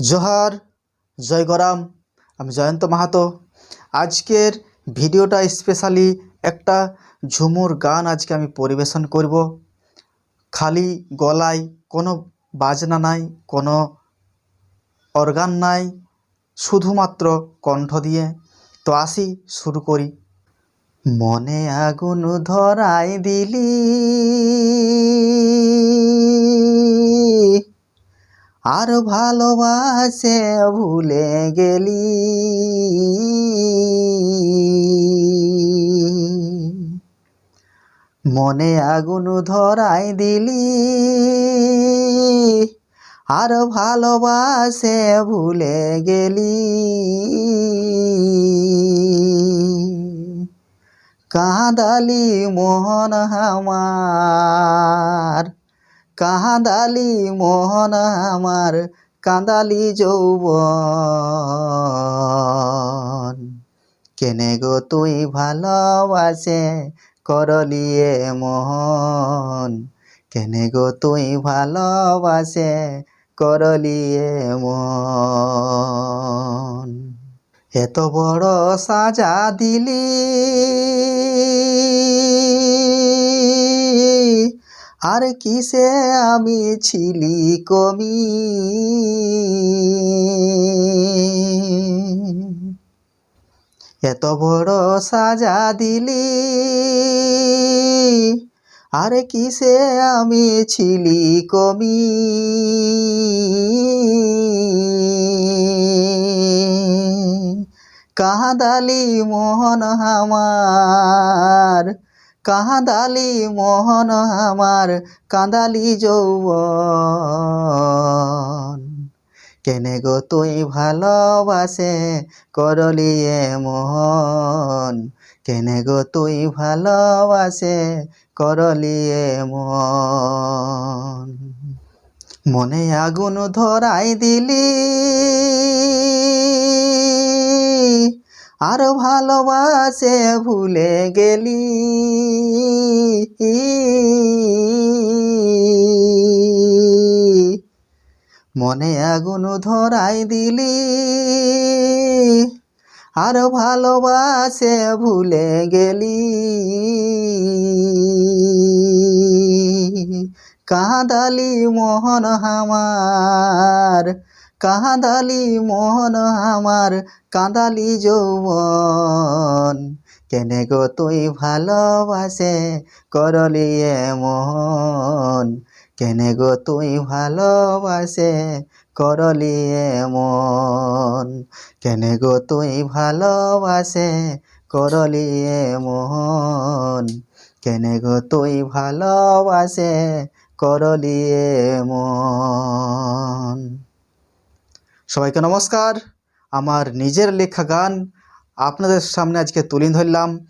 জোহার, জয় গরাম, আমি জয়ন্ত মাহাতো। আজকের ভিডিওটা স্পেশালি একটা ঝুমুর গান আজকে আমি পরিবেশন করব। খালি গলায় কোনো বাজনা নাই, কোনো অর্গান নাই, শুধুমাত্র কণ্ঠ দিয়ে। তো আসি, শুরু করি। মনে আগুন ধরাই দিলি। আর ভালোবাসে ভুলে গেলি। মনে আগুন ধরাই দিলি। আর ভালোবাসে ভুলে গেলি। কাঁদালি মোহন আমার। কাঁদালি মোহন আমার, কাঁদালি যৌবন। কেনে গো তুই ভালোবাসে করলিয়ে মোহন? কেনে গো তুই ভালোবাসে করলিয়ে মন এত বড় সাজা দিলি আর কিসে আমি ছিলি কমি? এত বড় সাজা দিলি। আর কিসে আমি ছিলি কমি? কাঁদালি মোহন আমার কাঁদালি মোহন আমার, কাঁদালি যৌবন। কেনে গো তুই ভালোবাসে করলিয়ে মোহন? কেনে গো তুই ভালোবাসে করলিয়ে মন মনে আগুন ধরাই দিলি আর ভালোবাসে ভুলে গেলি। মনে আগুন ধরাই দিলি। আর ভালোবাসে ভুলে গেলি। কাঁদালি মোহন আমার কাঁদালি মোহন আমার, কাঁদালি যৌবন। কেনে গো তুই ভালোবাসে করলিয়ে মোহন? কেনে গো তুই ভালোবাসে করলিয়ে মন কেনে গো তুই ভালোবাসে করলিয়ে মোহন? কেনে গো তুই ভালোবাসে করলিয়ে মন সবাইকে নমস্কার। আমার নিজের লেখা গান আপনাদের সামনে আজকে তুলে ধরলাম।